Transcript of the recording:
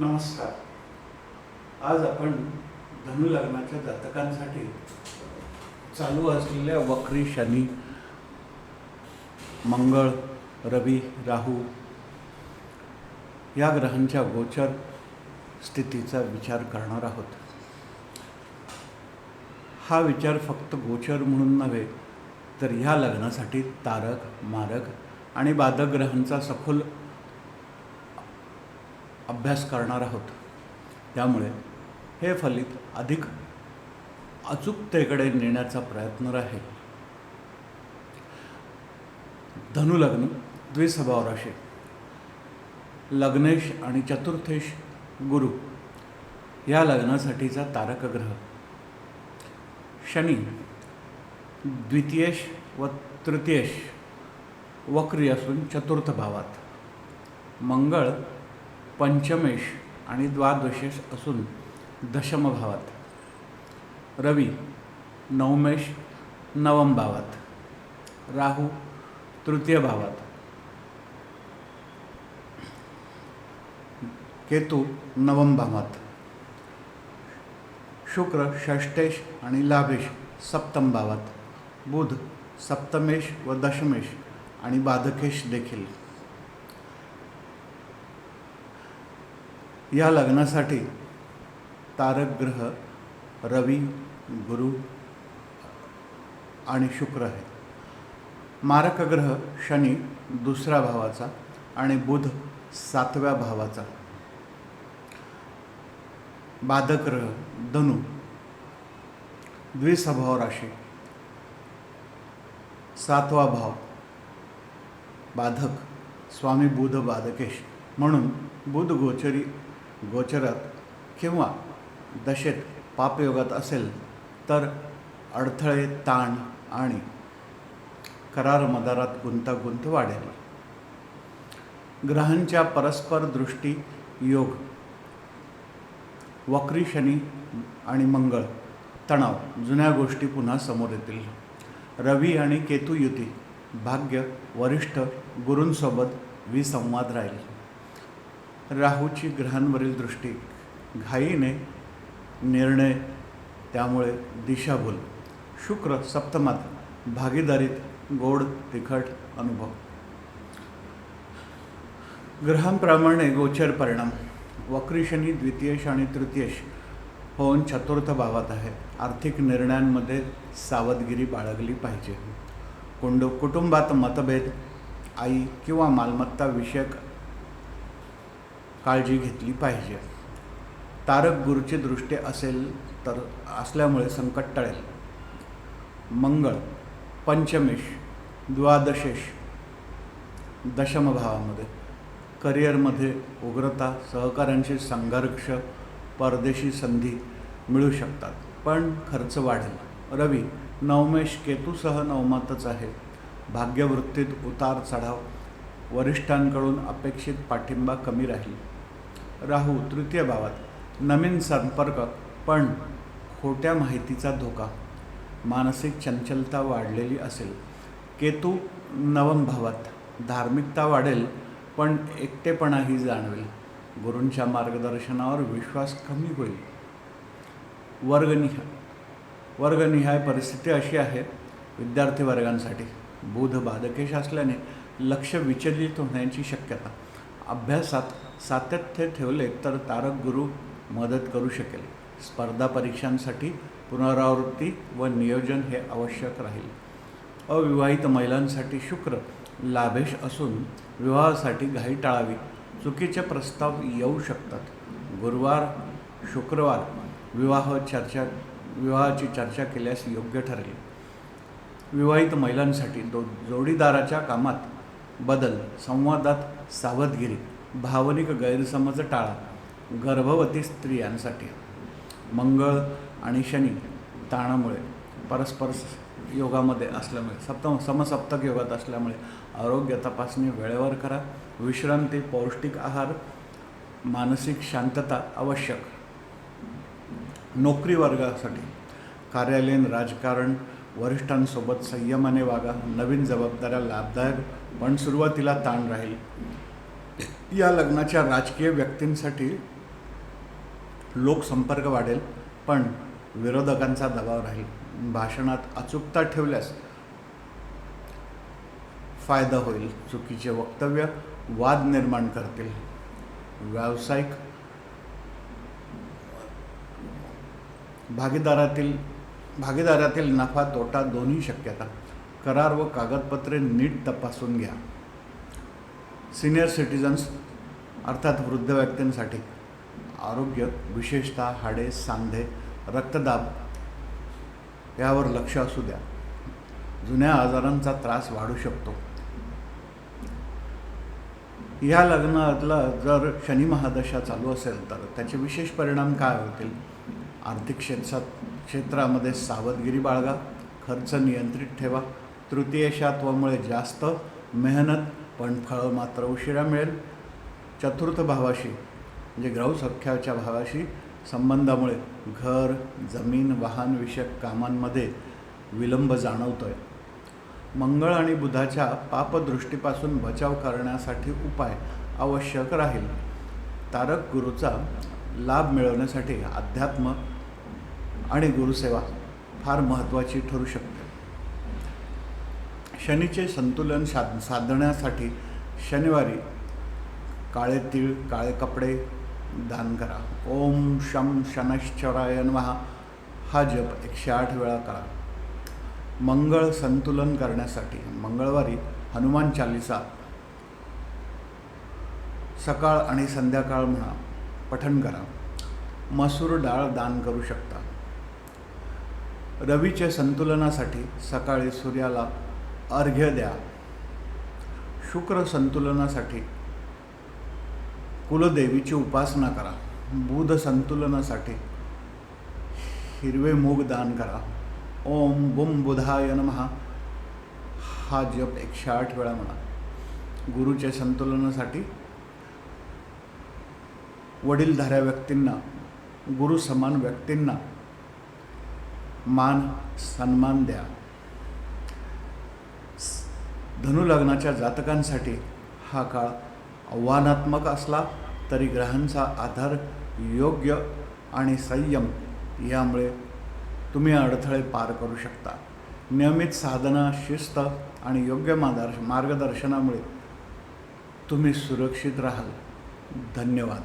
नमस्कार. आज आपण धनु लग्नाच्या जातकांसाठी चालू असलेल्या वक्री शनी मंगळ रवी राहू या ग्रहांच्या गोचर स्थितीचा विचार करणार आहोत. हा विचार फक्त गोचर म्हणून नव्हे तर ह्या लग्नासाठी तारक मारक आणि बाधक ग्रहांचा सखोल अभ्यास करणार आहोत. त्यामुळे हे फलित अधिक अचूकतेकडे नेण्याचा प्रयत्न राहील. धनुलग्न द्विस्वभाव राशी. लग्नेश आणि चतुर्थेश गुरु या लग्नासाठीचा तारक ग्रह. शनी द्वितीयेश व तृतीयेश वक्री असून चतुर्थ भावात. मंगळ पंचमेश आणि द्वादशेश असून दशमभावात. रवी नवमेश नवम भावात राहू तृतीय भावात केतू नवम भावात शुक्र षष्टेश आणि लाभेश सप्तम भावात बुध सप्तमेश व दशमेश आणि बाधकेश देखील. या लग्नासाठी तारक ग्रह रवी गुरु आणि शुक्र आहे. मारक ग्रह शनी दुसऱ्या भावाचा आणि बुध सातव्या भावाचा. बाधक ग्रह धनु द्विसभाव राशी सातवा भाव बाधक स्वामी बुध बाधकेश. म्हणून बुध गोचरी गोचरात किंवा दशेत पापयोगात असेल तर अडथळे ताण आणि करार मदारात गुंतागुंत वाढेल. ग्रहांच्या परस्पर दृष्टी योग वक्री शनी आणि मंगळ तणाव जुन्या गोष्टी पुन्हा समोर येतील. रवी आणि केतू युती भाग्य वरिष्ठ गुरूंसोबत विसंवाद राहील. राहूची ग्रहांवरील दृष्टी घाईने निर्णय त्यामुळे दिशाभूल शुक्र सप्तमात भागीदारीत गोड तिखट अनुभव. ग्रहांप्रमाणे गोचर परिणाम. वक्रिशनी द्वितीयश आणि तृतीयश होऊन चतुर्थ भावात आहे. आर्थिक निर्णयांमध्ये सावधगिरी बाळगली पाहिजे. कुंड कुटुंबात मतभेद आई किंवा मालमत्ता विषयक काळजी घेतली पाहिजे. तारक गुरुची दृष्टी असेल तर असल्यामुळे संकट टळेल. मंगळ पंचमेश द्वादशेश दशमभावामध्ये. करिअरमध्ये उग्रता सहकाऱ्यांशी संघर्ष परदेशी संधी मिळू शकतात पण खर्च वाढेल. रवी नवमेश केतूसह नवमातच आहे. भाग्यवृत्तीत उतार चढाव वरिष्ठांकडून अपेक्षित पाठिंबा कमी राहील. राहू तृतीय भावात. नवीन संपर्क पण खोट्या माहितीचा धोका. मानसिक चंचलता वाढलेली असेल. केतू नवम भावात. धार्मिकता वाढेल पण एकटेपणाही जाणवेल. गुरूंच्या मार्गदर्शनावर विश्वास कमी होईल. वर्गनिहाय. वर्गनिहाय परिस्थिती अशी आहे विद्यार्थी वर्गांसाठी. बुध बाधकेश असल्याने लक्ष विचलित होण्याची शक्यता. अभ्यासात सातत्य ठेवले तर तारक गुरु मदत करू शकेल. स्पर्धा परीक्षांसाठी पुनरावृत्ती व नियोजन हे आवश्यक राहील. अविवाहित महिलांसाठी शुक्र लाभेश असून विवाहासाठी घाई टाळावी. चुकीचे प्रस्ताव येऊ शकतात. गुरुवार शुक्रवार विवाह चर्चा विवाहाची चर्चा केल्यास योग्य ठरेल. विवाहित महिलांसाठी दो जोडीदाराच्या कामात बदल संवादात सावधगिरी. भावनिक गैरसमज टाळा. गर्भवती स्त्रियांसाठी मंगळ आणि शनी ताणामुळे परस्पर योगामध्ये असल्यामुळे सप्तम समसप्तक योगात असल्यामुळे आरोग्य तपासणी वेळेवर करा. विश्रांती पौष्टिक आहार मानसिक शांतता आवश्यक. नोकरी वर्गासाठी कार्यालयीन राजकारण वरिष्ठांसोबत संयमाने वागा. नवीन जबाबदाऱ्या लाभदायक पण सुरुवातीला ताण राहील. या लग्नाच्या राजकीय व्यक्तींसाठी लोकसंपर्क वाढेल पण विरोधकांचा दबाव राहील. भाषणात अचूकता ठेवल्यास फायदा होईल. चुकीचे वक्तव्य वाद निर्माण करतील. व्यावसायिक भागीदारातील भागीदारातील नफा तोटा दोन्ही शक्यता. करार व कागदपत्रे नीट तपासून घ्या. सिनियर सिटिझन्स अर्थात वृद्ध व्यक्तींसाठी आरोग्य विशेषतः हाडे सांधे रक्तदाब यावर लक्ष असू द्या. जुन्या आजारांचा त्रास वाढू शकतो. ह्या लग्नातला जर शनी महादशा चालू असेल तर त्याचे विशेष परिणाम काय होतील? आर्थिक क्षेत्रात क्षेत्रामध्ये सावधगिरी बाळगा खर्च नियंत्रित ठेवा तृतीयशात्वामुळे जास्त मेहनत पण फळं मात्र उशिरा मिळेल. चतुर्थ भावाशी म्हणजे ग्रह सख्याच्या भावाशी संबंधामुळे घर जमीन वाहन विषयक कामांमध्ये विलंब जाणवतो आहे मंगळ आणि बुधाच्या पापदृष्टीपासून बचाव करण्यासाठी उपाय आवश्यक राहील. तारक गुरुचा लाभ मिळवण्यासाठी अध्यात्म आणि गुरुसेवा फार महत्त्वाची ठरू शकते. शनीचे संतुलन साध साधण्यासाठी शनिवारी काळे तीळ काळे कपडे दान करा. ओम शम शनश्चराय महा हा जप एकशे आठ वेळा करा. मंगळ संतुलन करण्यासाठी मंगळवारी हनुमान चालिसा सकाळ आणि संध्याकाळ म्हणा पठण करा. मसूर डाळ दान करू शकता. रवीच्या संतुलनासाठी सकाळी सूर्याला अर्घ्य द्या. शुक्र संतुलनासाठी कुलदेवीची उपासना करा. बुध संतुलनासाठी हिरवे मूग दान करा. ओम बुम बुधाय नमहा हा जप एकशे आठ वेळा म्हणा. गुरुच्या संतुलनासाठी वडीलधाऱ्या व्यक्तींना गुरु समान व्यक्तींना मान सन्मान द्या. धनुलग्नाच्या जातकांसाठी हा काळ आव्हानात्मक असला तरी ग्रहांचा आधार योग्य आणि संयम यामुळे तुम्ही अडथळे पार करू शकता. नियमित साधना शिस्त आणि योग्य मार्गदर्श मार्गदर्शनामुळे तुम्ही सुरक्षित राहाल. धन्यवाद.